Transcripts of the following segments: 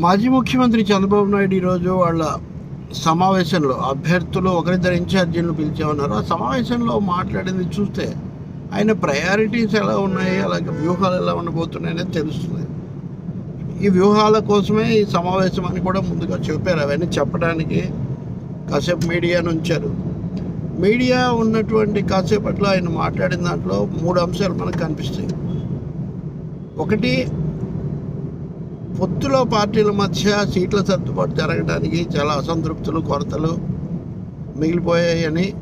మాజీ ముఖ్యమంత్రి చంద్రబాబు నాయుడు ఈరోజు వాళ్ళ సమావేశంలో అభ్యర్థులు ఒకరిద్దరు ఇన్ఛార్జీలను పిలిచామన్నారు. ఆ సమావేశంలో మాట్లాడింది చూస్తే ఆయన ప్రయారిటీస్ ఎలా ఉన్నాయి అలాగే వ్యూహాలు ఎలా ఉండబోతున్నాయనేది తెలుస్తుంది. ఈ వ్యూహాల కోసమే ఈ సమావేశం అని కూడా ముందుగా చెప్పారు. అవన్నీ చెప్పడానికి కాసేపు మీడియాను ఉంచారు మీడియా ఉన్నటువంటి కాసేపట్లో ఆయన మాట్లాడిన దాంట్లో మూడు అంశాలు మనకు కనిపిస్తాయి. ఒకటి పొత్తులో పార్టీల మధ్య సీట్ల సర్దుబాటు జరగడానికి చాలా అసంతృప్తులు కొరతలు మిగిలిపోయాయని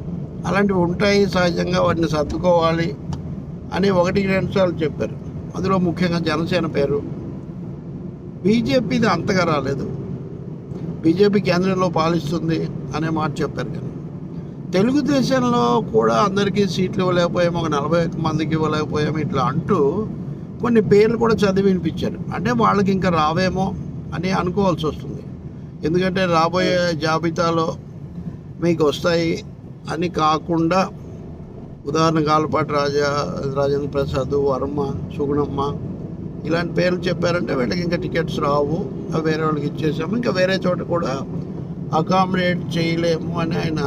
అలాంటివి ఉంటాయి సహజంగా వాటిని సర్దుకోవాలి అని ఒకటి రెండు సార్లు చెప్పారు. అందులో ముఖ్యంగా జనసేన పేరు. బీజేపీది అంతగా రాలేదు. బీజేపీ కేంద్రంలో పాలిస్తుంది అనే మాట చెప్పారు కానీ. తెలుగుదేశంలో కూడా అందరికీ సీట్లు ఇవ్వలేకపోయాము ఒక నలభై మందికి ఇవ్వలేకపోయాము ఇట్లా అంటూ కొన్ని పేర్లు కూడా చదివి వినిపించారు. అంటే వాళ్ళకి ఇంకా రావేమో అని అనుకోవాల్సి వస్తుంది. ఎందుకంటే రాబోయే జాబితాలో మీకు వస్తాయి అని కాకుండా ఉదాహరణ కాలపాటి రాజా రాజేంద్ర ప్రసాద్ వర్మ సుగుణమ్మ ఇలాంటి పేర్లు చెప్పారంటే వీళ్ళకి ఇంకా టికెట్స్ రావు. వేరే వాళ్ళకి ఇచ్చేసాము. ఇంకా వేరే చోట కూడా అకామిడేట్ చేయలేము అని ఆయన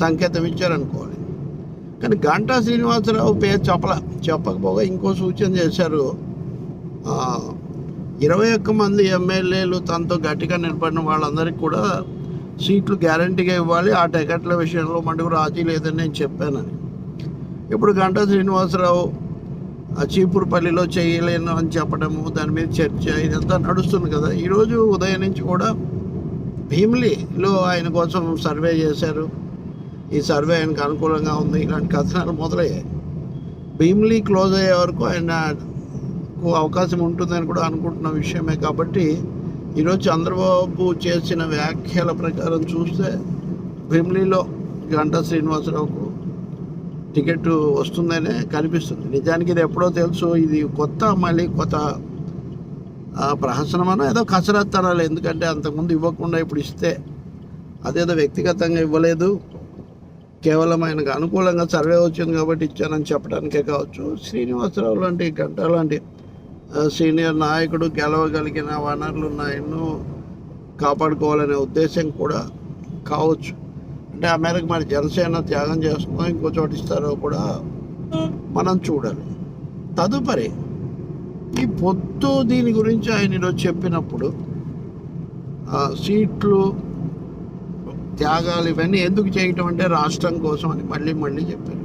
సంకేతం ఇచ్చారనుకోవాలి కానీ గంటా శ్రీనివాసరావు పేరు చెప్పల చెప్పకపోగా ఇంకో సూచన చేశారు. ఇరవై ఒక్క మంది ఎమ్మెల్యేలు తనతో గట్టిగా నిలబడిన వాళ్ళందరికీ కూడా సీట్లు గ్యారంటీగా ఇవ్వాలి. ఆ టికెట్ల విషయంలో మటుకు రాజీ లేదని నేను చెప్పానని. ఇప్పుడు గంటా శ్రీనివాసరావు ఆ చీపురుపల్లిలో చేయలేను అని చెప్పడము దాని మీద చర్చ ఇదంతా నడుస్తుంది కదా. ఈరోజు ఉదయం నుంచి కూడా భీమిలిలో ఆయన కోసం సర్వే చేశారు. ఈ సర్వే ఆయనకు అనుకూలంగా ఉంది. ఇలాంటి కథనాలు మొదలయ్యాయి. భీమ్లీ క్లోజ్ అయ్యే వరకు ఆయనకు అవకాశం ఉంటుందని కూడా అనుకుంటున్న విషయమే కాబట్టి ఈరోజు చంద్రబాబు చేసిన వ్యాఖ్యల ప్రకారం చూస్తే భీమ్లీలో గంటా శ్రీనివాసరావుకు టికెట్ వస్తుందనే కనిపిస్తుంది. నిజానికి ఇది ఎప్పుడో తెలుసు. ఇది కొత్త మళ్ళీ కొత్త ప్రహసనమనో ఏదో కసరత్తనాలు. అనాలి ఎందుకంటే అంతకుముందు ఇవ్వకుండా ఇప్పుడు ఇస్తే అదేదో వ్యక్తిగతంగా ఇవ్వలేదు. కేవలం ఆయనకు అనుకూలంగా సర్వే వచ్చింది కాబట్టి ఇచ్చానని చెప్పడానికే కావచ్చు. శ్రీనివాసరావు లాంటి గంట లాంటి సీనియర్ నాయకుడు గెలవగలిగిన వనరులు ఉన్నాయన్ను కాపాడుకోవాలనే ఉద్దేశం కూడా కావచ్చు. అంటే ఆ మేరకు మరి జనసేన త్యాగం చేస్తుందో ఇంకో చోటు ఇస్తారో కూడా మనం చూడాలి. తదుపరి ఈ పొత్తు దీని గురించి ఆయన ఈరోజు చెప్పినప్పుడు ఆ, సీట్లు త్యాగాలు ఇవన్నీ ఎందుకు చేయటం అంటే రాష్ట్రం కోసం అని మళ్ళీ మళ్ళీ చెప్పారు.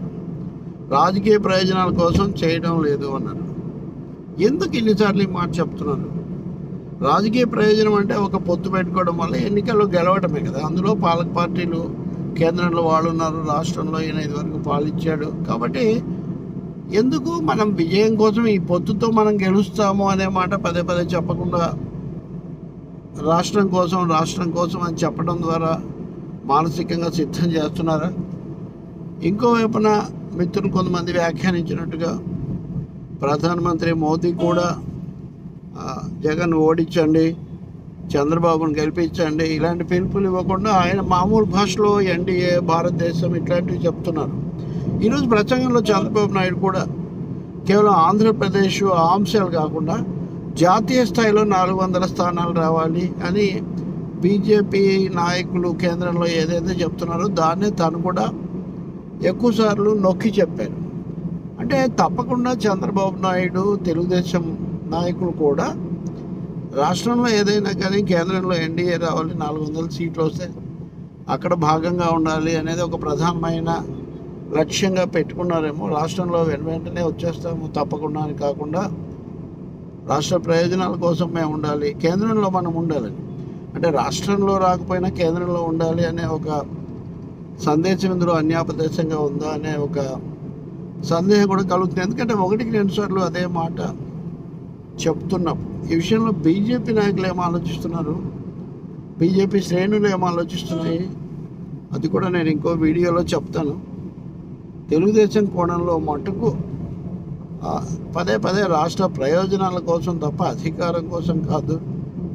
రాజకీయ ప్రయోజనాల కోసం చేయడం లేదు అన్నారు. ఎందుకు ఇన్నిసార్లు ఈ మాట చెప్తున్నారు? రాజకీయ ప్రయోజనం అంటే ఒక పొత్తు పెట్టుకోవడం వల్ల ఎన్నికల్లో గెలవటమే కదా. అందులో పాలక పార్టీలు కేంద్రంలో వాళ్ళు ఉన్నారు రాష్ట్రంలో ఈయన ఇదివరకు పాలిచ్చాడు. కాబట్టి ఎందుకు మనం విజయం కోసం ఈ పొత్తుతో మనం గెలుస్తాము అనే మాట పదే పదే చెప్పకుండా రాష్ట్రం కోసం రాష్ట్రం కోసం అని చెప్పడం ద్వారా మానసికంగా సిద్ధం చేస్తున్నారా? ఇంకోవైపున మిత్రులు కొంతమంది వ్యాఖ్యానించినట్టుగా ప్రధానమంత్రి మోదీ కూడా జగన్ ఓడించండి చంద్రబాబును గెలిపించండి ఇలాంటి పిలుపులు ఇవ్వకుండా ఆయన మామూలు భాషలో ఎన్డీఏ భారతదేశం ఇట్లాంటివి చెప్తున్నారు. ఈరోజు ప్రసంగంలో చంద్రబాబు నాయుడు కూడా కేవలం ఆంధ్రప్రదేశ్ ఆ అంశాలు కాకుండా జాతీయ స్థాయిలో నాలుగు వందల స్థానాలు రావాలి అని బీజేపీ నాయకులు కేంద్రంలో ఏదైతే చెప్తున్నారో దాన్నే తను కూడా ఎక్కువసార్లు నొక్కి చెప్పారు. అంటే తప్పకుండా చంద్రబాబు నాయుడు తెలుగుదేశం నాయకులు కూడా రాష్ట్రంలో ఏదైనా కానీ కేంద్రంలో ఎన్డీఏ రావాలి నాలుగు వందల సీట్లు వస్తే అక్కడ భాగంగా ఉండాలి అనేది ఒక ప్రధానమైన లక్ష్యంగా పెట్టుకున్నారేమో. రాష్ట్రంలో వెను వెంటనే వచ్చేస్తాము తప్పకుండా అని కాకుండా రాష్ట్ర ప్రయోజనాల కోసం మేము ఉండాలి కేంద్రంలో మనం ఉండాలని. అంటే రాష్ట్రంలో రాకపోయినా కేంద్రంలో ఉండాలి అనే ఒక సందేశం ఇందులో అన్యాపదేశంగా ఉందా అనే ఒక సందేహం కూడా కలుగుతుంది. ఎందుకంటే ఒకటికి రెండు సార్లు అదే మాట చెప్తున్నప్పుడు ఈ విషయంలో బీజేపీ నాయకులు ఏం ఆలోచిస్తున్నారు? బీజేపీ శ్రేణులు ఏం ఆలోచిస్తున్నాయి? అది కూడా నేను ఇంకో వీడియోలో చెప్తాను. తెలుగుదేశం కోణంలో మటుకు పదే పదే రాష్ట్ర ప్రయోజనాల కోసం తప్ప అధికారం కోసం కాదు.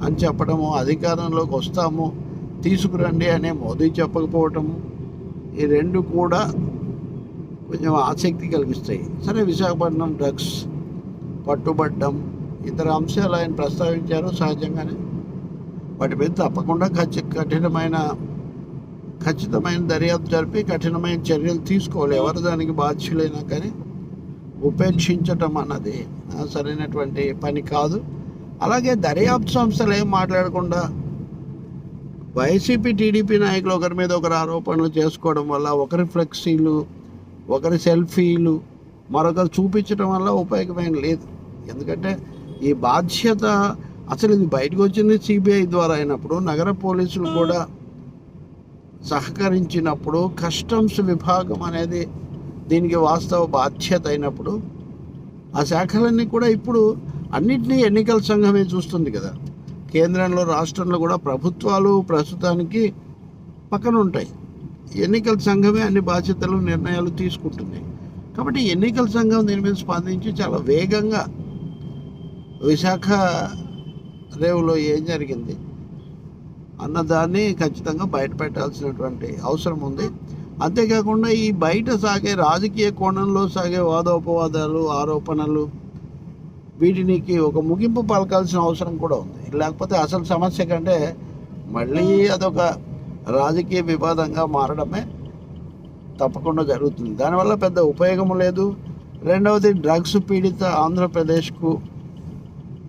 అని చెప్పడము అధికారంలోకి వస్తాము తీసుకురండి అనే మోదీ చెప్పకపోవటము ఈ రెండు కూడా కొంచెం ఆసక్తి కలిగిస్తాయి. సరే విశాఖపట్నం డ్రగ్స్ పట్టుబడ్డం ఇతర అంశాలు ఆయన ప్రస్తావించారు సహజంగానే. వాటి మీద తప్పకుండా ఖచ్చి కఠినమైన ఖచ్చితమైన దర్యాప్తు జరిపి కఠినమైన చర్యలు తీసుకోవాలి. ఎవరు దానికి బాధ్యులైనా కానీ ఉపేక్షించటం అన్నది సరైనటువంటి పని కాదు. అలాగే దర్యాప్తు సంస్థలు ఏం మాట్లాడకుండా వైసీపీ టీడీపీ నాయకులు ఒకరి మీద ఒకరు ఆరోపణలు చేసుకోవడం వల్ల ఒకరి ఫ్లెక్సీలు ఒకరి సెల్ఫీలు మరొకరు చూపించడం వల్ల ఉపయోగమైన లేదు. ఎందుకంటే ఈ బాధ్యత అసలు ఇది బయటకు వచ్చింది సిబిఐ ద్వారా అయినప్పుడు నగర పోలీసులు కూడా సహకరించినప్పుడు కస్టమ్స్ విభాగం అనేది దీనికి వాస్తవ బాధ్యత అయినప్పుడు ఆ శాఖలన్నీ కూడా ఇప్పుడు అన్నింటినీ ఎన్నికల సంఘమే చూస్తుంది కదా. కేంద్రంలో రాష్ట్రంలో కూడా ప్రభుత్వాలు ప్రస్తుతానికి పక్కన ఉంటాయి. ఎన్నికల సంఘమే అన్ని బాధ్యతలు నిర్ణయాలు తీసుకుంటుంది. కాబట్టి ఎన్నికల సంఘం దీని మీద స్పందించి చాలా వేగంగా విశాఖ రేవులో ఏం జరిగింది అన్నదాన్ని ఖచ్చితంగా బయటపెట్టాల్సినటువంటి అవసరం ఉంది. అంతేకాకుండా ఈ బయట సాగే రాజకీయ కోణంలో సాగే వాదోపవాదాలు ఆరోపణలు వీటికి ఒక ముగింపు పలకాల్సిన అవసరం కూడా ఉంది. లేకపోతే అసలు సమస్య కంటే మళ్ళీ అదొక రాజకీయ వివాదంగా మారడమే తప్పకుండా జరుగుతుంది. దానివల్ల పెద్ద ఉపయోగం లేదు. రెండవది డ్రగ్స్ పీడిత ఆంధ్రప్రదేశ్కు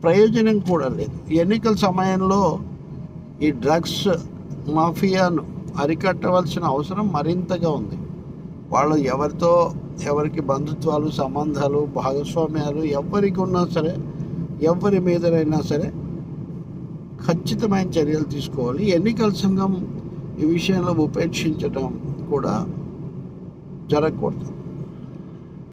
ప్రయోజనం కూడా లేదు. ఎన్నికల సమయంలో ఈ డ్రగ్స్ మాఫియాను అరికట్టవలసిన అవసరం మరింతగా ఉంది. వాళ్ళు ఎవరితో ఎవరికి బంధుత్వాలు సంబంధాలు భాగస్వామ్యాలు ఎవరికి ఉన్నా సరే ఎవరి మీదనైనా సరే ఖచ్చితమైన చర్యలు తీసుకోవాలి. ఎన్నికల సంఘం ఈ విషయంలో ఉపేక్షించడం కూడా జరగకూడదు.